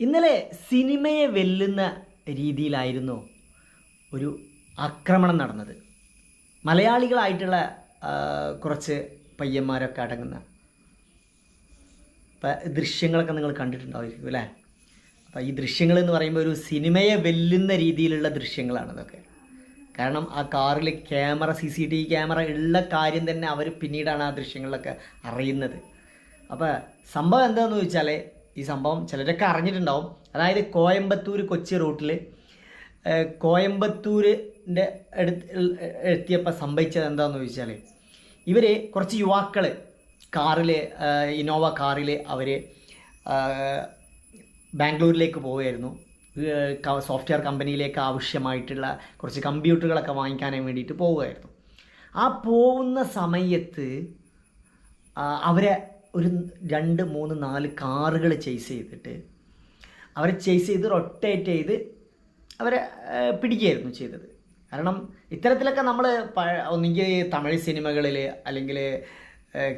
ഇന്നലെ സിനിമയെ വെല്ലുന്ന രീതിയിലായിരുന്നു ഒരു ആക്രമണം നടന്നത്. മലയാളികളായിട്ടുള്ള കുറച്ച് പയ്യന്മാരൊക്കെ അടങ്ങുന്ന ദൃശ്യങ്ങളൊക്കെ നിങ്ങൾ കണ്ടിട്ടുണ്ടാവും അല്ലേ? അപ്പോൾ ഈ ദൃശ്യങ്ങൾ എന്ന് പറയുമ്പോൾ ഒരു സിനിമയെ വെല്ലുന്ന രീതിയിലുള്ള ദൃശ്യങ്ങളാണ് ഇതൊക്കെ. കാരണം ആ കാറിൽ camera C C T V camera ഉള്ള കാര്യം തന്നെ അവർ പിന്നീടാണ് ആ ദൃശ്യങ്ങളിലൊക്കെ അറിയുന്നത്. അപ്പോൾ സംഭവം എന്താണെന്ന് ചോദിച്ചാൽ ഈ സംഭവം ചിലരൊക്കെ അറിഞ്ഞിട്ടുണ്ടാവും. അതായത് കോയമ്പത്തൂർ കൊച്ചി റൂട്ടിൽ കോയമ്പത്തൂരിന്റെ അടുത്ത് എത്തിയപ്പോൾ സംഭവിച്ചത് എന്താണെന്ന് ചോദിച്ചാൽ ഇവർ കുറച്ച് യുവാക്കൾ കാറിൽ ഇന്നോവ കാറിൽ അവർ ബാംഗ്ലൂരിലേക്ക് പോവുകയായിരുന്നു. സോഫ്റ്റ്വെയർ കമ്പനിയിലേക്ക് ആവശ്യമായിട്ടുള്ള കുറച്ച് കമ്പ്യൂട്ടറുകളൊക്കെ വാങ്ങിക്കാൻ വേണ്ടിയിട്ട് പോവുകയായിരുന്നു. ആ പോകുന്ന സമയത്ത് അവരെ ഒരു രണ്ട് മൂന്ന് നാല് കാറുകൾ ചേസ് ചെയ്തിട്ട് അവരെ ചേസ് ചെയ്ത് റൊട്ടേറ്റ് ചെയ്ത് അവരെ പിടിക്കുകയായിരുന്നു ചെയ്തത്. കാരണം ഇത്തരത്തിലൊക്കെ നമ്മൾ ഒന്നുകിൽ തമിഴ് സിനിമകളിൽ അല്ലെങ്കിൽ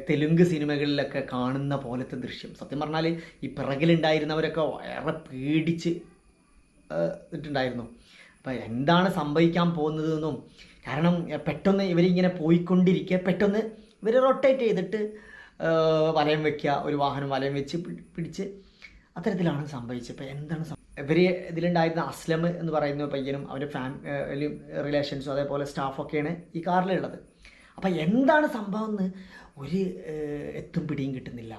തെലുങ്ക് സിനിമകളിലൊക്കെ കാണുന്ന പോലത്തെ ദൃശ്യം. സത്യം പറഞ്ഞാൽ ഈ പിറകിലുണ്ടായിരുന്നവരൊക്കെ വളരെ പേടിച്ച് ഇട്ടുണ്ടായിരുന്നു അപ്പോൾ എന്താണ് സംഭവിക്കാൻ പോകുന്നതെന്നും കാരണം പെട്ടെന്ന് ഇവരിങ്ങനെ പോയിക്കൊണ്ടിരിക്കുക പെട്ടെന്ന് ഇവർ റൊട്ടേറ്റ് ചെയ്തിട്ട് വലയം വെക്കുക ഒരു വാഹനം വലയം വെച്ച് പിടിച്ച് അത്തരത്തിലാണ് സംഭവിച്ചത്. അപ്പോൾ എന്താണ് ഇവർ ഇതിലുണ്ടായിരുന്ന അസ്ലം എന്ന് പറയുന്ന പയ്യനും അവന്റെ ഫാമിലി റിലേഷൻസും അതേപോലെ സ്റ്റാഫൊക്കെയാണ് ഈ കാറിലുള്ളത്. അപ്പോൾ എന്താണ് സംഭവം എന്ന് ഒരു എത്തും പിടിയും കിട്ടുന്നില്ല.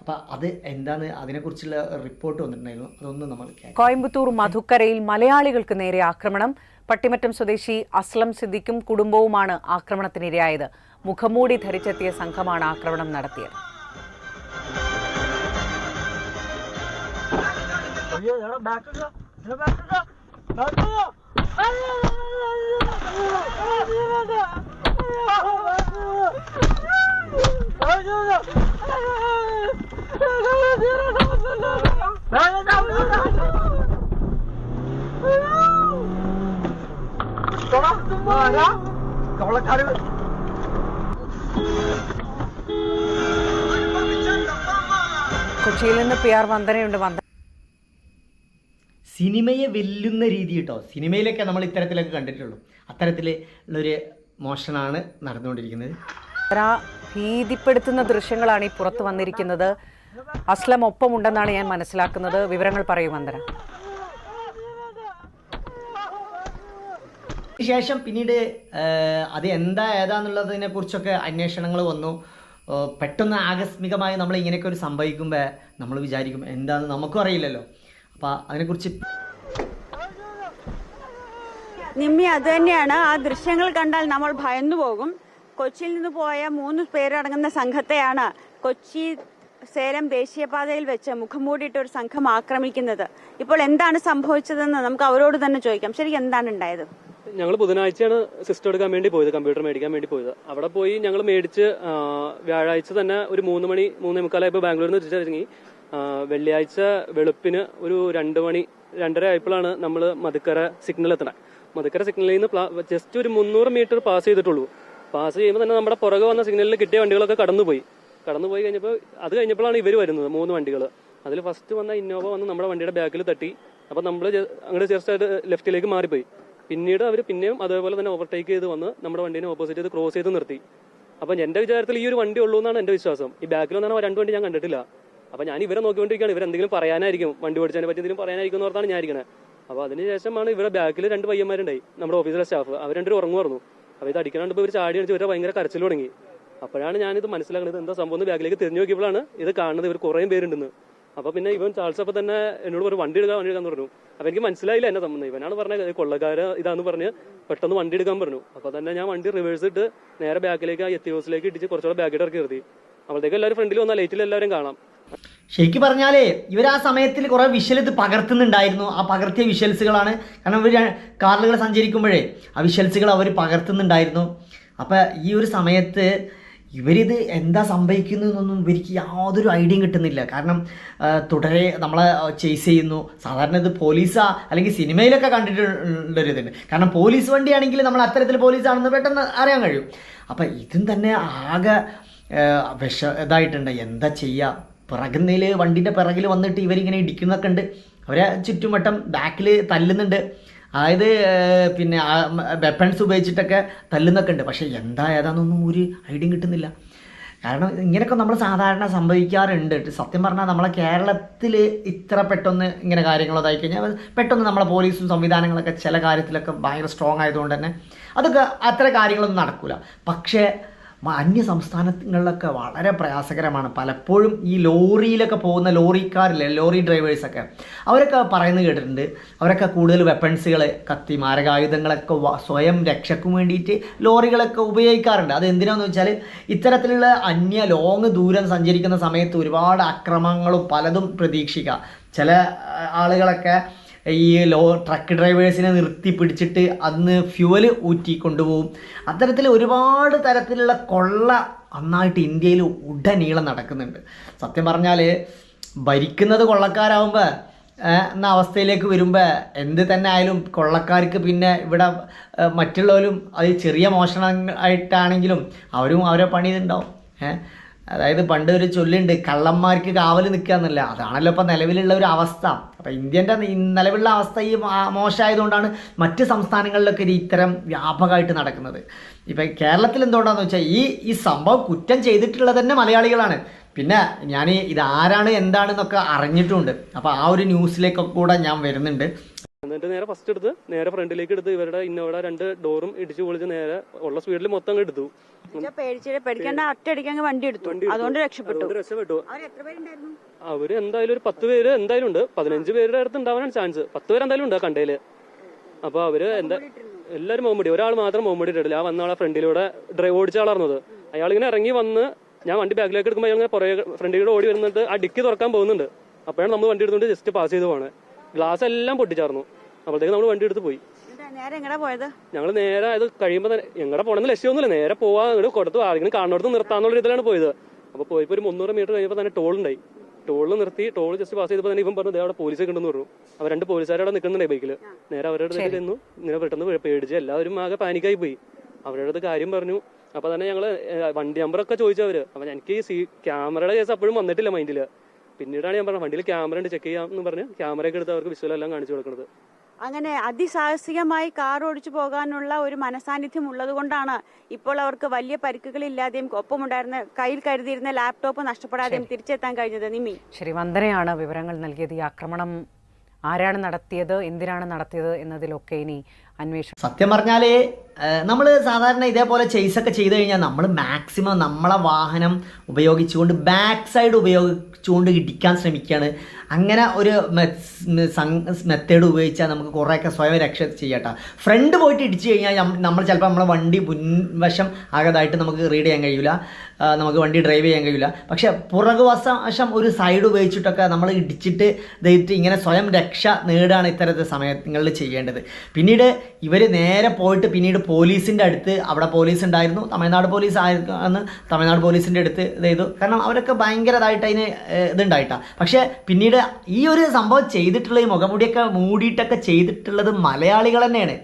അപ്പോൾ അത് എന്താണ് അതിനെക്കുറിച്ചുള്ള റിപ്പോർട്ട് വന്നിട്ടുണ്ടായിരുന്നു. അതൊന്നും നമ്മൾ കോയമ്പത്തൂർ മധുക്കരയിൽ മലയാളികൾക്ക് നേരെ ആക്രമണം. പട്ടിമറ്റം സ്വദേശി അസ്ലം സിദ്ദിഖും കുടുംബവുമാണ് ആക്രമണത്തിനിരയായത്. മുഖമൂടി ധരിച്ചെത്തിയ സംഘമാണ് ആക്രമണം നടത്തിയത്. കൊച്ചിയിൽ നിന്ന് പി ആർ വന്ദനയുണ്ട് വന്ദന. സിനിമയെ വെല്ലുന്ന രീതി കേട്ടോ സിനിമയിലൊക്കെ നമ്മൾ ഇത്തരത്തിലൊക്കെ കണ്ടിട്ടുള്ളൂ. അത്തരത്തിലുള്ളൊരു മോഷണമാണ് നടന്നുകൊണ്ടിരിക്കുന്നത്. ഭീതിപ്പെടുത്തുന്ന ദൃശ്യങ്ങളാണ് ഈ പുറത്ത് വന്നിരിക്കുന്നത്. അസ്ലം ഒപ്പമുണ്ടെന്നാണ് ഞാൻ മനസ്സിലാക്കുന്നത്. വിവരങ്ങൾ പറയൂ വന്ദന ശേഷം പിന്നീട് അത് എന്താ ഏതാന്നുള്ളതിനെ കുറിച്ചൊക്കെ അന്വേഷണങ്ങൾ വന്നു. പെട്ടെന്ന് ആകസ്മികമായി നമ്മൾ ഇങ്ങനെയൊക്കെ ഒരു സംഭവിക്കുമ്പോൾ നമ്മൾ വിചാരിക്കും എന്താണെന്ന് നമുക്കും അറിയില്ലല്ലോ. അതിനെക്കുറിച്ച് നിമ്മി അത് തന്നെയാണ്. ആ ദൃശ്യങ്ങൾ കണ്ടാൽ നമ്മൾ ഭയന്നു പോകും. കൊച്ചിയിൽ നിന്ന് പോയ മൂന്ന് പേരടങ്ങുന്ന സംഘത്തെയാണ് കൊച്ചി സേലം ദേശീയപാതയിൽ വെച്ച് മുഖം മൂടിയിട്ട് ഒരു സംഘം ആക്രമിക്കുന്നത്. ഇപ്പോൾ എന്താണ് സംഭവിച്ചതെന്ന് നമുക്ക് അവരോട് തന്നെ ചോദിക്കാം. ശരിക്കും എന്താണ് ഉണ്ടായത്? ഞങ്ങൾ ബുധനാഴ്ചയാണ് സിസ്റ്റം എടുക്കാൻ വേണ്ടി പോയത് കമ്പ്യൂട്ടർ മേടിക്കാൻ വേണ്ടി പോയത്. അവിടെ പോയി ഞങ്ങൾ മേടിച്ച് വ്യാഴാഴ്ച തന്നെ ഒരു മൂന്ന് മണി മൂന്നേ മുക്കാലായപ്പോൾ ബാംഗ്ലൂരിൽ നിന്ന് തിരിച്ചിറങ്ങി. ആ, വെള്ളിയാഴ്ച വെളുപ്പിന് ഒരു രണ്ട് മണി രണ്ടര ആയപ്പോഴാണ് നമ്മൾ മധുക്കര സിഗ്നൽ എത്തണത് മധുക്കര സിഗ്നലിൽ നിന്ന് ജസ്റ്റ് ഒരു മുന്നൂറ് മീറ്റർ പാസ് ചെയ്തിട്ടുള്ളൂ. പാസ് ചെയ്യുമ്പോൾ തന്നെ നമ്മുടെ പുറകെ വന്ന സിഗ്നലിൽ കിട്ടിയ വണ്ടികളൊക്കെ കടന്നുപോയി. കടന്നുപോയി കഴിഞ്ഞപ്പോൾ അത് കഴിഞ്ഞപ്പോഴാണ് ഇവർ വരുന്നത് മൂന്ന് വണ്ടികൾ അതിൽ ഫസ്റ്റ് വന്ന ഇന്നോവ വന്ന് നമ്മുടെ വണ്ടിയുടെ ബാക്കിൽ തട്ടി. അപ്പോൾ നമ്മൾ അങ്ങോട്ട് ജസ്റ്റ് ആയിട്ട് ലെഫ്റ്റിലേക്ക് മാറിപ്പോയി. പിന്നീട് അവർ പിന്നെയും അതേപോലെ തന്നെ ഓവർടേക്ക് ചെയ്ത് വന്ന് നമ്മുടെ വണ്ടീനെ ഓപ്പോസിറ്റ് ചെയ്ത് ക്രോസ് ചെയ്ത് നിർത്തി. അപ്പം എന്റെ വിചാരത്തിൽ ഈ ഒരു വണ്ടി ഉള്ളൂ എന്നാണ് എന്റെ വിശ്വാസം. ഈ ബാക്കിൽ വന്നാണ് രണ്ട് വണ്ടി ഞാൻ കണ്ടിട്ടില്ല. അപ്പം ഞാൻ ഇവരെ നോക്കിക്കൊണ്ടിരിക്കുകയാണ്. ഇവരെന്തെങ്കിലും പറയാനായിരിക്കും. വണ്ടി ഓടിച്ചതിനെ പറ്റി എന്തെങ്കിലും പറയാനായിരിക്കും എന്ന് ഓർത്താണ് ഞാൻ ഇരിക്കുന്നത് അപ്പോൾ അതിനുശേഷമാണ് ഇവരുടെ ബാക്കിൽ രണ്ട് പയ്യന്മാരുണ്ടായി. നമ്മുടെ ഓഫീസിലെ സ്റ്റാഫ് അവർ രണ്ടുപേരും ഉറങ്ങുമായിരുന്നു. അപ്പോൾ ഇത് അടിക്കാണ്ട് ഇവർ ചാടി അടിച്ച് ഇവരെ ഭയങ്കര കരച്ചിൽ തുടങ്ങി. അപ്പോഴാണ് ഞാനിത് മനസ്സിലാക്കുന്നത്. എന്താ സംഭവം എന്ന് ബാക്കിലേക്ക് തിരിഞ്ഞു നോക്കിയപ്പോഴാണ് ഇത് കാണുന്നത്. ഇവർ കുറേ പേരുണ്ടെന്ന്. അപ്പൊ പിന്നെ ഇവൻ ചാൾസ് അപ്പൊ തന്നെ എന്നോട് പറഞ്ഞു വണ്ടി എടുക്കാൻ വണ്ടി എടുക്കാൻ പറഞ്ഞു. അപ്പൊ എനിക്ക് മനസ്സിലായില്ല എന്നെ സംബന്ധം ഇവനാണ് പറഞ്ഞത് കൊള്ളക്കാര് ഇതാന്ന് പറഞ്ഞ് പെട്ടെന്ന് വണ്ടി എടുക്കാൻ പറഞ്ഞു. അപ്പൊ തന്നെ ഞാൻ വണ്ടി റിവേഴ്സ് ഇട്ട് നേരെ ബാക്കിലേക്ക് ആ എത്തി ഹൗസിലേക്ക് ഇടിച്ച് കുറച്ചുകൂടെ ബാക്കിട്ട് ഇറക്കി നിർത്തി. അപ്പോഴത്തേക്ക് എല്ലാവരും ഫ്രണ്ടിൽ വന്നാൽ ലൈറ്റിൽ എല്ലാവരും കാണാം. ശരിക്കും പറഞ്ഞാലേ ഇവർ ആ സമയത്തിൽ കുറേ വിഷ്വൽ ഇത് പകർത്തുന്നുണ്ടായിരുന്നു. ആ പകർത്തിയ വിഷ്വൽസുകളാണ് കാരണം ഇവർ കാറുകൾ സഞ്ചരിക്കുമ്പോഴേ ആ വിഷ്വൽസുകൾ അവർ പകർത്തുന്നുണ്ടായിരുന്നു. അപ്പോൾ ഈ ഒരു സമയത്ത് ഇവരിത് എന്താ സംഭവിക്കുന്നു എന്നൊന്നും ഇവർക്ക് യാതൊരു ഐഡിയയും കിട്ടുന്നില്ല. കാരണം തുടരെ നമ്മളെ ചേസ് ചെയ്യുന്നു. സാധാരണ ഇത് പോലീസാ അല്ലെങ്കിൽ സിനിമയിലൊക്കെ കണ്ടിട്ടുള്ളൊരു ഇതുണ്ട് കാരണം പോലീസ് വണ്ടിയാണെങ്കിൽ നമ്മൾ അത്തരത്തിൽ പോലീസാണെന്ന് പെട്ടെന്ന് അറിയാൻ കഴിയും. അപ്പം ഇതും തന്നെ ആകെ വിഷ ഇതായിട്ടുണ്ട്. എന്താ ചെയ്യുക പിറകുന്നതിൽ വണ്ടിന്റെ പിറകിൽ വന്നിട്ട് ഇവരിങ്ങനെ ഇടിക്കുന്നൊക്കെ ഉണ്ട്. അവരെ ചുറ്റുവട്ടം ബാക്കിൽ തല്ലുന്നുണ്ട്. അതായത് പിന്നെ വെപ്പൺസ് ഉപയോഗിച്ചിട്ടൊക്കെ തല്ലുന്നൊക്കെ ഉണ്ട്. പക്ഷേ എന്താ ഏതാണെന്നൊന്നും ഒരു ഐഡിയ കിട്ടുന്നില്ല. കാരണം ഇങ്ങനെയൊക്കെ നമ്മൾ സാധാരണ സംഭവിക്കാറുണ്ട്. സത്യം പറഞ്ഞാൽ നമ്മളെ കേരളത്തിൽ ഇത്ര പെട്ടെന്ന് ഇങ്ങനെ കാര്യങ്ങളൊതായി കഴിഞ്ഞാൽ പെട്ടെന്ന് നമ്മളെ പോലീസും സംവിധാനങ്ങളൊക്കെ ചില കാര്യത്തിലൊക്കെ ഭയങ്കര സ്ട്രോങ് ആയതുകൊണ്ട് തന്നെ അതൊക്കെ അത്ര കാര്യങ്ങളൊന്നും നടക്കില്ല പക്ഷേ അന്യ സംസ്ഥാനങ്ങളിലൊക്കെ വളരെ പ്രയാസകരമാണ്. പലപ്പോഴും ഈ ലോറിയിലൊക്കെ പോകുന്ന ലോറിക്കാരില്ലേ ലോറി ഡ്രൈവേഴ്സൊക്കെ അവരൊക്കെ പറയുന്നത് കേട്ടിട്ടുണ്ട്. അവരൊക്കെ കൂടുതൽ വെപ്പൺസുകൾ കത്തി മാരകായുധങ്ങളൊക്കെ സ്വയം രക്ഷയ്ക്കും വേണ്ടിയിട്ട് ലോറികളൊക്കെ ഉപയോഗിക്കാറുണ്ട്. അത് എന്തിനാന്ന് വെച്ചാൽ ഇത്തരത്തിലുള്ള അന്യ ലോങ് ദൂരം സഞ്ചരിക്കുന്ന സമയത്ത് ഒരുപാട് അക്രമങ്ങളും പലതും പ്രതീക്ഷിക്കാം. ചില ആളുകളൊക്കെ ഈ ലോ ട്രക്ക് ഡ്രൈവേഴ്സിനെ നിർത്തി പിടിച്ചിട്ട് അന്ന് ഫ്യൂവൽ ഊറ്റി കൊണ്ടുപോകും അത്തരത്തിൽ ഒരുപാട് തരത്തിലുള്ള കൊള്ള അന്നായിട്ട് ഇന്ത്യയിൽ ഉടനീളം നടക്കുന്നുണ്ട്. സത്യം പറഞ്ഞാൽ ഭരിക്കുന്നത് കൊള്ളക്കാരാകുമ്പോൾ എന്ന അവസ്ഥയിലേക്ക് വരുമ്പോൾ എന്ത് തന്നെ ആയാലും കൊള്ളക്കാർക്ക് പിന്നെ ഇവിടെ മറ്റുള്ളവരും അത് ചെറിയ മോഷണങ്ങളായിട്ടാണെങ്കിലും അവരും അവരെ പണി ഉണ്ടാവും ഏഹ് അതായത് പണ്ട് ഒരു ചൊല്ലുണ്ട് കള്ളന്മാർക്ക് കാവൽ നിൽക്കുക എന്നല്ല അതാണല്ലോ ഇപ്പം നിലവിലുള്ള ഒരു അവസ്ഥ. അപ്പം ഇന്ത്യന്റെ നിലവിലുള്ള അവസ്ഥ ഈ മോശമായതുകൊണ്ടാണ് മറ്റ് സംസ്ഥാനങ്ങളിലൊക്കെ ഒരു ഇത്തരം വ്യാപകമായിട്ട് നടക്കുന്നത്. ഇപ്പം കേരളത്തിൽ എന്തുകൊണ്ടാന്ന് വെച്ചാൽ ഈ ഈ സംഭവം കുറ്റം ചെയ്തിട്ടുള്ളത് തന്നെ മലയാളികളാണ്. പിന്നെ ഞാൻ ഇത് ആരാണ് എന്താണെന്നൊക്കെ അറിഞ്ഞിട്ടുമുണ്ട് അപ്പോൾ ആ ഒരു ന്യൂസിലേക്കൊക്കെ കൂടെ ഞാൻ വരുന്നുണ്ട്. എന്നിട്ട് നേരെ ഫസ്റ്റ് എടുത്ത് നേരെ ഫ്രണ്ടിലേക്ക് എടുത്ത് ഇവരുടെ ഇന്നോടെ രണ്ട് ഡോറും ഇടിച്ചു പൊളിച്ച് നേരെ ഉള്ള സ്പീഡിൽ മൊത്തം എടുത്തു. പേടിച്ചിട്ട് പേടിക്കേണ്ട ഒറ്റയടിക്ക് വണ്ടി എടുത്തു. അതുകൊണ്ട് രക്ഷപ്പെട്ടു. അവർ എന്തായാലും ഒരു പത്ത് പേര് എന്തായാലും ഉണ്ട്. പതിനഞ്ച് പേരുടെ അടുത്ത് ഉണ്ടാവാനാണ് ചാൻസ് പത്ത് പേര് എന്തായാലും ഉണ്ട് കണ്ടയിൽ അപ്പൊ അവർ എന്താ എല്ലാരും മോമ്പടി ഒരാൾ മാത്രം മുഹമ്മടി ഇട്ടില്ല ആ വന്ന ആളെ ഫ്രണ്ടിലൂടെ ഡ്രൈവ് ഓടിച്ച ആളായിരുന്നത് അയാൾ ഇങ്ങനെ ഇറങ്ങി വന്ന് ഞാൻ വണ്ടി ബാക്കിലേക്ക് എടുക്കുമ്പോൾ അയാൾ ഇങ്ങനെ പുറകെ ഫ്രണ്ടിലൂടെ ഓടി വരുന്നിട്ട് ആ ഡിക്കി തുറക്കാൻ പോകുന്നുണ്ട്. അപ്പോഴാണ് നമ്മൾ വണ്ടി എടുത്തുകൊണ്ട് ജസ്റ്റ് പാസ് ചെയ്തു പോണേ. ഗ്ലാസ് എല്ലാം പൊട്ടിച്ചാർന്നു. അപ്പോഴത്തേക്ക് നമ്മൾ വണ്ടി എടുത്ത് പോയി. നേരെ പോയത്? ഞങ്ങൾ നേരെ അത് കഴിയുമ്പോൾ തന്നെ എങ്ങടെ പോണെന്ന് ലക്ഷ്യമൊന്നുമില്ല. നേരെ പോവാ അങ്ങോട്ട് കൊടുത്തു ആരെങ്കിലും കാണുന്നിടത്ത് നിർത്താന്നുള്ള രീതിയിലാണ് പോയത്. അപ്പോൾ പോയപ്പോൾ ഒരു മുന്നൂറ് മീറ്റർ കഴിഞ്ഞപ്പോൾ തന്നെ ടോൾ ഉണ്ടായി. ടോളിൽ നിർത്തി ടോൾ ജസ്റ്റ് പാസ് ചെയ്തപ്പോൾ തന്നെ ഇവൻ പറഞ്ഞു "ദേ അവിടെ പോലീസ് ഉണ്ടെന്ന് പറഞ്ഞു. അവർ രണ്ട് പോലീസുകാരവിടെ നിൽക്കുന്നുണ്ട് ബൈക്കിൽ നേരെ അവരുടെ അടുത്ത് നിന്നു ഇങ്ങനെ പെട്ടെന്ന് പേടിച്ച് എല്ലാവരും ആകെ പാനിക്കായി പോയി. അവരുടെ അടുത്ത് കാര്യം പറഞ്ഞു. അപ്പൊ തന്നെ ഞങ്ങൾ വണ്ടി നമ്പറൊക്കെ ചോദിച്ചവര് അപ്പൊ എനിക്ക് ഈ ക്യാമറയുടെ കേസ് അപ്പോഴും വന്നിട്ടില്ല മൈൻഡിൽ പിന്നീടാണ് ഞാൻ പറഞ്ഞത് വണ്ടിയിൽ ക്യാമറ ഉണ്ട് ചെക്ക് ചെയ്യാം എന്ന് പറഞ്ഞ് ക്യാമറയൊക്കെ എടുത്ത് അവർക്ക് വിഷ്വൽ എല്ലാം കാണിച്ചു കൊടുക്കുന്നത്. അങ്ങനെ അതിസാഹസികമായി കാർ ഓടിച്ചു പോകാനുള്ള ഒരു മനസാന്നിധ്യം ഉള്ളതുകൊണ്ടാണ് ഇപ്പോൾ അവർക്ക് വലിയ പരിക്കുകളില്ലാതെയും ഒപ്പമുണ്ടായിരുന്ന കയ്യിൽ കരുതിയിരുന്ന ലാപ്ടോപ്പ് നഷ്ടപ്പെടാതെയും തിരിച്ചെത്താൻ കഴിഞ്ഞത് നിമി. ശരി വന്ദനയാണ് വിവരങ്ങൾ നൽകിയത് ഈ ആക്രമണം. ആരാണ് നടത്തിയത് എന്തിനാണ് നടത്തിയത് എന്നതിലൊക്കെ ഇനി അന്വേഷണം. സത്യം പറഞ്ഞാൽ നമ്മൾ സാധാരണ ഇതേപോലെ ചെയ്സൊക്കെ ചെയ്തു കഴിഞ്ഞാൽ നമ്മൾ മാക്സിമം നമ്മളെ വാഹനം ഉപയോഗിച്ചുകൊണ്ട് ബാക്ക് സൈഡ് ഉപയോഗിച്ചുകൊണ്ട് ഇടിക്കാൻ ശ്രമിക്കുകയാണ് അങ്ങനെ ഒരു മെത്തേഡ് ഉപയോഗിച്ചാൽ നമുക്ക് കുറേയൊക്കെ സ്വയം രക്ഷ ചെയ്യട്ടോ. ഫ്രണ്ട് പോയിട്ട് ഇടിച്ചു കഴിഞ്ഞാൽ നമ്മൾ ചിലപ്പോൾ നമ്മളെ വണ്ടി മുൻവശം ആകതായിട്ട് നമുക്ക് റീഡ് ചെയ്യാൻ കഴിയില്ല നമുക്ക് വണ്ടി ഡ്രൈവ് ചെയ്യാൻ കഴിയില്ല പക്ഷേ പുറകുവശം ഒരു സൈഡ് ഉപയോഗിച്ചിട്ടൊക്കെ നമ്മൾ ഇടിച്ചിട്ട് ഇങ്ങനെ സ്വയം രക്ഷ നേടുകയാണ് ഇത്തരത്തിൽ സമയങ്ങളിൽ ചെയ്യേണ്ടത്. പിന്നീട് ഇവർ നേരെ പോയിട്ട് പിന്നീട് പോലീസിന്റെ അടുത്ത് അവിടെ പോലീസ് ഉണ്ടായിരുന്നു തമിഴ്നാട് പോലീസ് ആയിരുന്നു തമിഴ്നാട് പോലീസിന്റെ അടുത്ത് ഇത് ചെയ്തു. കാരണം അവരൊക്കെ ഭയങ്കരതായിട്ട് അതിന് ഇതുണ്ടായിട്ടാണ് പക്ഷേ പിന്നീട് ഈ ഒരു സംഭവം ചെയ്തിട്ടുള്ള ഈ മുഖമുടിയൊക്കെ മൂടിയിട്ടൊക്കെ ചെയ്തിട്ടുള്ളത് മലയാളികൾ തന്നെയാണ്.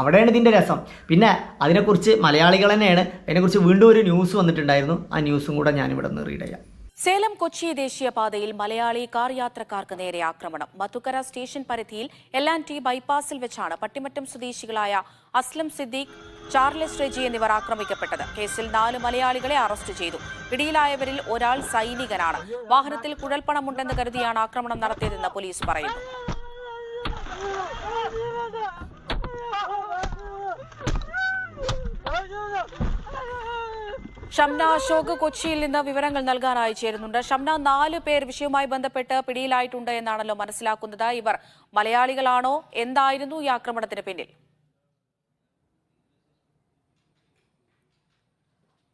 അവിടെയാണ് ഇതിന്റെ രസം. പിന്നെ അതിനെക്കുറിച്ച് മലയാളികൾ തന്നെയാണ്. അതിനെക്കുറിച്ച് വീണ്ടും ഒരു ന്യൂസ് വന്നിട്ടുണ്ടായിരുന്നു. ആ ന്യൂസും കൂടെ ഞാനിവിടെ നിന്ന് റീഡ് ചെയ്യാം. സേലം കൊച്ചി ദേശീയപാതയിൽ മലയാളി കാർ യാത്രക്കാർക്ക് നേരെ ആക്രമണം. മധുക്കര സ്റ്റേഷൻ പരിധിയിൽ ടി ബൈപ്പാസിൽ വെച്ചാണ് പട്ടിമറ്റം സ്വദേശികളായ അസ്ലം സിദ്ദീഖ് ചാർലസ് റെജി എന്നിവർ ആക്രമിക്കപ്പെട്ടത്. കേസിൽ നാല് മലയാളികളെ അറസ്റ്റ് ചെയ്തു. പിടിയിലായവരിൽ ഒരാൾ സൈനികനാണ്. വാഹനത്തിൽ കുഴൽപ്പണമുണ്ടെന്ന് കരുതിയാണ് ആക്രമണം നടത്തിയതെന്ന് പോലീസ് പറയുന്നു. ഷംന അശോക് കൊച്ചിയിൽ നിന്ന് വിവരങ്ങൾ നൽകാനായി ചേരുന്നുണ്ട്. ഷംന നാല് പേർ വിഷയവുമായി ബന്ധപ്പെട്ട് പിടിയിലായിട്ടുണ്ട് എന്നാണല്ലോ മനസ്സിലാക്കുന്നത്. ഇവർ മലയാളികളാണോ? എന്തായിരുന്നു ഈ ആക്രമണത്തിന് പിന്നിൽ?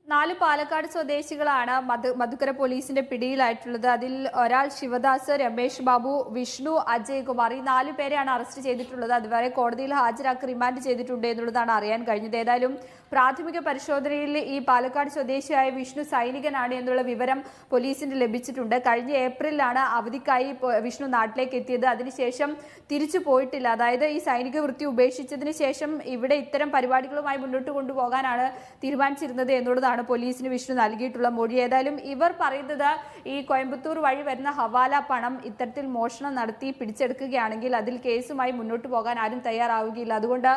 നാല് പാലക്കാട് സ്വദേശികളാണ് മധു മധുക്കര പോലീസിന്റെ പിടിയിലായിട്ടുള്ളത്. അതിൽ ഒരാൾ ശിവദാസ് രമേശ് ബാബു വിഷ്ണു അജയ് കുമാർ ഈ നാലു പേരെയാണ് അറസ്റ്റ് ചെയ്തിട്ടുള്ളത്. അതുവരെ കോടതിയിൽ ഹാജരാക്കി റിമാൻഡ് ചെയ്തിട്ടുണ്ട് എന്നുള്ളതാണ് അറിയാൻ കഴിഞ്ഞത്. ഏതായാലും പ്രാഥമിക പരിശോധനയിൽ ഈ പാലക്കാട് സ്വദേശിയായ വിഷ്ണു സൈനികനാണ് എന്നുള്ള വിവരം പോലീസിന് ലഭിച്ചിട്ടുണ്ട്. കഴിഞ്ഞ ഏപ്രിലാണ് അവധിക്കായി വിഷ്ണു നാട്ടിലേക്ക് എത്തിയത്. അതിനുശേഷം തിരിച്ചു പോയിട്ടില്ല. അതായത് ഈ സൈനിക വൃത്തി ഉപേക്ഷിച്ചതിന് ശേഷം ഇവിടെ ഇത്തരം പരിപാടികളുമായി മുന്നോട്ട് കൊണ്ടുപോകാനാണ് തീരുമാനിച്ചിരുന്നത് എന്നുള്ളതാണ് പോലീസിന് വിഷ്ണു നൽകിയിട്ടുള്ള മൊഴി. ഏതായാലും ഇവർ പറയുന്നത് ഈ കോയമ്പത്തൂർ വഴി വരുന്ന ഹവാല പണം ഇത്തരത്തിൽ മോഷണം നടത്തി പിടിച്ചെടുക്കുകയാണെങ്കിൽ അതിൽ കേസുമായി മുന്നോട്ട് പോകാൻ ആരും തയ്യാറാവുകയില്ല. അതുകൊണ്ട്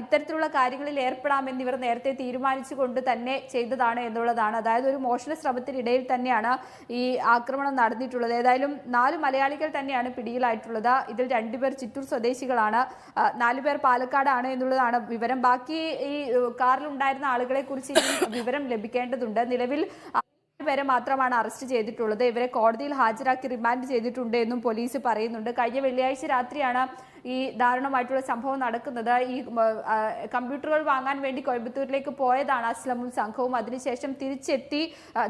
ഇത്തരത്തിലുള്ള കാര്യങ്ങളിൽ ഏർപ്പെടാമെന്ന് ഇവർ നേരത്തെ തീരുമാനിച്ചുകൊണ്ട് തന്നെ ചെയ്തതാണ് എന്നുള്ളതാണ്. അതായത് ഒരു മോഷണ ശ്രമത്തിനിടയിൽ തന്നെയാണ് ഈ ആക്രമണം നടന്നിട്ടുള്ളത്. ഏതായാലും നാല് മലയാളികൾ തന്നെയാണ് പിടിയിലായിട്ടുള്ളത്. ഇതിൽ രണ്ടുപേർ ചിറ്റൂർ സ്വദേശികളാണ്. നാലുപേർ പാലക്കാടാണ് എന്നുള്ളതാണ് വിവരം. ബാക്കി ഈ കാറിലുണ്ടായിരുന്ന ആളുകളെ കുറിച്ച് വിവരം ലഭിക്കേണ്ടതുണ്ട്. നിലവിൽ പേരെ മാത്രമാണ് അറസ്റ്റ് ചെയ്തിട്ടുള്ളത്. ഇവരെ കോടതിയിൽ ഹാജരാക്കി റിമാൻഡ് ചെയ്തിട്ടുണ്ട് എന്നും പോലീസ് പറയുന്നുണ്ട്. കഴിഞ്ഞ വെള്ളിയാഴ്ച രാത്രിയാണ് ഈ ദാരുണമായിട്ടുള്ള സംഭവം നടക്കുന്നത്. ഈ കമ്പ്യൂട്ടറുകൾ വാങ്ങാൻ വേണ്ടി കോയമ്പത്തൂരിലേക്ക് പോയതാണ് അസ്ലമും സംഘവും. അതിനുശേഷം തിരിച്ചെത്തി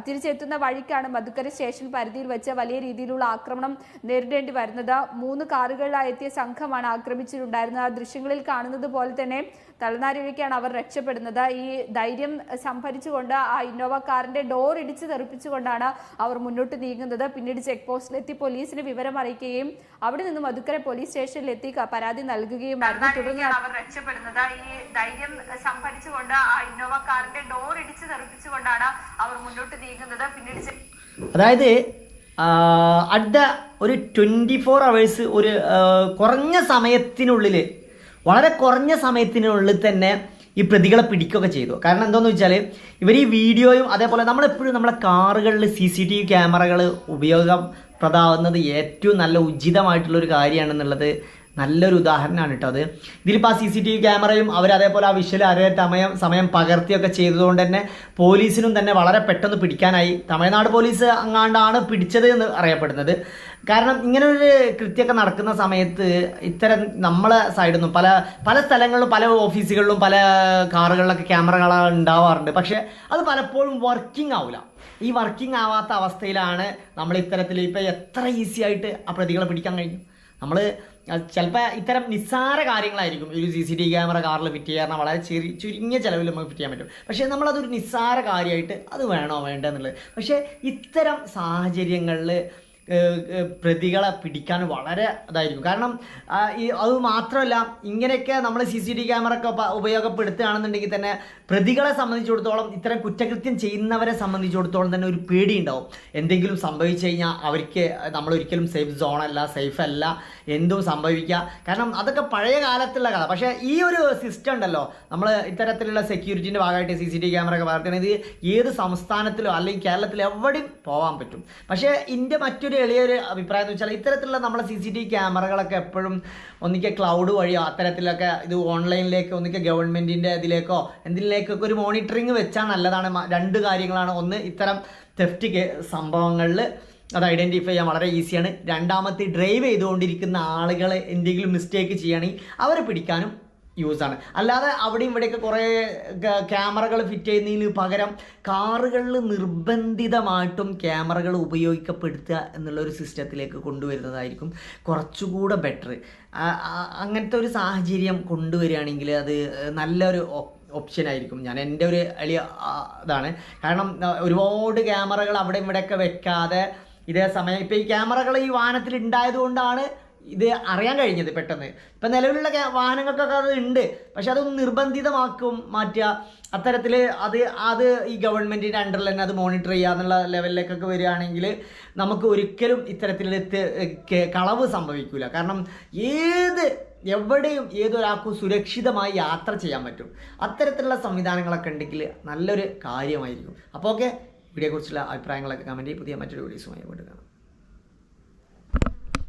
തിരിച്ചെത്തുന്ന വഴിക്കാണ് മധുക്കര സ്റ്റേഷൻ പരിധിയിൽ വെച്ച് വലിയ രീതിയിലുള്ള ആക്രമണം നേരിടേണ്ടി വരുന്നത്. മൂന്ന് കാറുകളിലായി എത്തിയ സംഘമാണ് ആക്രമിച്ചിട്ടുണ്ടായിരുന്നത്. ആ ദൃശ്യങ്ങളിൽ കാണുന്നത് പോലെ തന്നെ തലനാരിഴയ്ക്കാണ് അവർ രക്ഷപ്പെടുന്നത്. ഈ ധൈര്യം സംഭരിച്ചുകൊണ്ട് ആ ഇന്നോവ കാറിന്റെ ഡോർ ഇടിച്ച് തെറിപ്പിച്ചുകൊണ്ടാണ് അവർ മുന്നോട്ട് നീങ്ങുന്നത്. പിന്നീട് ചെക്ക് പോസ്റ്റിലെത്തി പോലീസിന് വിവരം അറിയിക്കുകയും അവിടെ നിന്ന് മധുക്കര പോലീസ് സ്റ്റേഷനിലെത്തി പരാതി നൽകുകയുമായിരുന്നു. തുടർന്ന് അവർ രക്ഷപ്പെടുന്നത്. ഈ ധൈര്യം സംഭരിച്ചുകൊണ്ട് ആ ഇന്നോവ കാറിന്റെ ഡോർ ഇടിച്ച് തെറിപ്പിച്ചുകൊണ്ടാണ് അവർ മുന്നോട്ട് നീങ്ങുന്നത്. പിന്നീട് അതായത് അഡ്ഡ ഒരു ട്വന്റി ഫോർ അവേഴ്സ് ഒരു കുറഞ്ഞ സമയത്തിനുള്ളിൽ വളരെ കുറഞ്ഞ സമയത്തിനുള്ളിൽ തന്നെ ഈ പ്രതികളെ പിടിക്കുകയൊക്കെ ചെയ്തു. കാരണം എന്താണെന്ന് വെച്ചാൽ ഇവർ ഈ വീഡിയോയും അതേപോലെ നമ്മളെപ്പോഴും നമ്മളെ കാറുകളിൽ സി സി ടി വി ക്യാമറകൾ ഉപയോഗപ്രദമാവുന്നത് ഏറ്റവും നല്ല ഉചിതമായിട്ടുള്ളൊരു കാര്യമാണെന്നുള്ളത് നല്ലൊരു ഉദാഹരണമാണ് കേട്ടോ അത്. ഇതിലിപ്പോൾ ആ സി സി ടി വി ക്യാമറയും അവർ അതേപോലെ ആ വിഷ്വൽ അതേ സമയം സമയം പകർത്തിയൊക്കെ ചെയ്തതുകൊണ്ട് തന്നെ പോലീസിനും തന്നെ വളരെ പെട്ടെന്ന് പിടിക്കാനായി. തമിഴ്നാട് പോലീസ് അങ്ങാണ്ടാണ് പിടിച്ചത് എന്ന് അറിയപ്പെടുന്നത്. കാരണം ഇങ്ങനൊരു കൃത്യമൊക്കെ നടക്കുന്ന സമയത്ത് ഇത്തരം നമ്മളെ സൈഡിൽ നിന്നും പല പല സ്ഥലങ്ങളിലും പല ഓഫീസുകളിലും പല കാറുകളിലൊക്കെ ക്യാമറകൾ ഉണ്ടാവാറുണ്ട്. പക്ഷേ അത് പലപ്പോഴും വർക്കിംഗ് ആവില്ല ഈ വർക്കിംഗ് ആവാത്ത അവസ്ഥയിലാണ് നമ്മൾ ഇത്തരത്തിൽ ഇപ്പം എത്ര ഈസി ആയിട്ട് ആ പ്രതികളെ പിടിക്കാൻ കഴിഞ്ഞു. നമ്മൾ ചിലപ്പോൾ ഇത്തരം നിസ്സാര കാര്യങ്ങളായിരിക്കും. ഒരു സി സി ടി ക്യാമറ കാറിൽ ഫിറ്റ് ചെയ്യാൻ വളരെ ചെറിയ ചുരുങ്ങിയ ചിലവിൽ നമുക്ക് ഫിറ്റ് ചെയ്യാൻ പറ്റും. പക്ഷേ നമ്മളതൊരു നിസ്സാര കാര്യമായിട്ട് അത് വേണോ വേണ്ടെന്നുള്ളത്. പക്ഷേ ഇത്തരം സാഹചര്യങ്ങളിൽ പ്രതികളെ പിടിക്കാൻ വളരെ ഇതായിരിക്കും. കാരണം ഈ അത് മാത്രമല്ല ഇങ്ങനെയൊക്കെ നമ്മൾ സി സി ടി ക്യാമറ ഒക്കെ ഉപയോഗപ്പെടുത്തുകയാണെന്നുണ്ടെങ്കിൽ തന്നെ പ്രതികളെ സംബന്ധിച്ചിടത്തോളം ഇത്തരം കുറ്റകൃത്യം ചെയ്യുന്നവരെ സംബന്ധിച്ചിടത്തോളം തന്നെ ഒരു പേടി ഉണ്ടാവും എന്തെങ്കിലും സംഭവിച്ചു കഴിഞ്ഞാൽ അവർക്ക് നമ്മൾ ഒരിക്കലും സേഫ് സോണല്ല സേഫ് അല്ല എന്തും സംഭവിക്കുക കാരണം അതൊക്കെ പഴയ കാലത്തുള്ള കഥ. പക്ഷേ ഈ ഒരു സിസ്റ്റം ഉണ്ടല്ലോ നമ്മൾ ഇത്തരത്തിലുള്ള സെക്യൂരിറ്റിന്റെ ഭാഗമായിട്ട് സി സി ടി ക്യാമറ ഒക്കെ വളർത്തുകയാണെങ്കിൽ ഏത് സംസ്ഥാനത്തിലോ അല്ലെങ്കിൽ കേരളത്തിലോ എവിടെയും പോകാൻ പറ്റും. പക്ഷേ ഇതിന്റെ മറ്റൊരു എളിയൊരു അഭിപ്രായം എന്ന് വെച്ചാൽ ഇത്തരത്തിലുള്ള നമ്മളെ സി സി ടി ക്യാമറകളൊക്കെ എപ്പോഴും ഒന്നിക്കെ ക്ലൗഡ് വഴിയോ അത്തരത്തിലൊക്കെ ഇത് ഓൺലൈനിലേക്ക് ഒന്നിക്കെ ഗവൺമെന്റിന്റെ ഇതിലേക്കോ എന്തിലേക്കൊക്കെ ഒരു മോണിറ്ററിങ് വെച്ചാൽ നല്ലതാണ്. രണ്ട് കാര്യങ്ങളാണ്. ഒന്ന് ഇത്തരം തെഫ്റ്റ് സംഭവങ്ങളിൽ അത് ഐഡന്റിഫൈ ചെയ്യാൻ വളരെ ഈസിയാണ് രണ്ടാമത്തെ ഡ്രൈവ് ചെയ്തുകൊണ്ടിരിക്കുന്ന ആളുകളെ എന്തെങ്കിലും മിസ്റ്റേക്ക് ചെയ്യുകയാണെങ്കിൽ അവരെ പിടിക്കാനും യൂസാണ് അല്ലാതെ അവിടെയും ഇവിടെയൊക്കെ കുറേ ക്യാമറകൾ ഫിറ്റ് ചെയ്യുന്നതിന് പകരം കാറുകളിൽ നിർബന്ധിതമായിട്ടും ക്യാമറകൾ ഉപയോഗിക്കപ്പെടുത്തുക എന്നുള്ളൊരു സിസ്റ്റത്തിലേക്ക് കൊണ്ടുവരുന്നതായിരിക്കും കുറച്ചുകൂടെ ബെറ്റർ അങ്ങനത്തെ ഒരു സാഹചര്യം കൊണ്ടുവരികയാണെങ്കിൽ അത് നല്ലൊരു ഓപ്ഷൻ ആയിരിക്കും. ഞാൻ എന്റെ ഒരു എളിയ ഇതാണ്. കാരണം ഒരുപാട് ക്യാമറകൾ അവിടെ ഇവിടെയൊക്കെ വെക്കാതെ ഇതേ സമയം. ഇപ്പോൾ ഈ ക്യാമറകൾ ഈ വാഹനത്തിൽ ഉണ്ടായതുകൊണ്ടാണ് ഇത് അറിയാൻ കഴിഞ്ഞത് പെട്ടെന്ന്. ഇപ്പം നിലവിലുള്ള വാഹനങ്ങൾക്കൊക്കെ അത് ഉണ്ട്. പക്ഷെ അതൊന്ന് നിർബന്ധിതമാക്കും മാറ്റുക. അത്തരത്തിൽ അത് അത് ഈ ഗവൺമെന്റിന്റെ അണ്ടറിൽ തന്നെ അത് മോണിറ്റർ ചെയ്യുക എന്നുള്ള ലെവലിലേക്കൊക്കെ വരികയാണെങ്കിൽ നമുക്ക് ഒരിക്കലും ഇത്തരത്തിലുള്ള കളവ് സംഭവിക്കില്ല കാരണം ഏത് എവിടെയും ഏതൊരാൾക്കും സുരക്ഷിതമായി യാത്ര ചെയ്യാൻ പറ്റും. അത്തരത്തിലുള്ള സംവിധാനങ്ങളൊക്കെ ഉണ്ടെങ്കിൽ നല്ലൊരു കാര്യമായിരിക്കും. അപ്പോൾ ഓക്കെ വീഡിയോയെക്കുറിച്ചുള്ള അഭിപ്രായങ്ങളൊക്കെ കമന്റ് പുതിയ മറ്റൊരു വീഡിയോസുമായി വീണ്ടും കാണാം.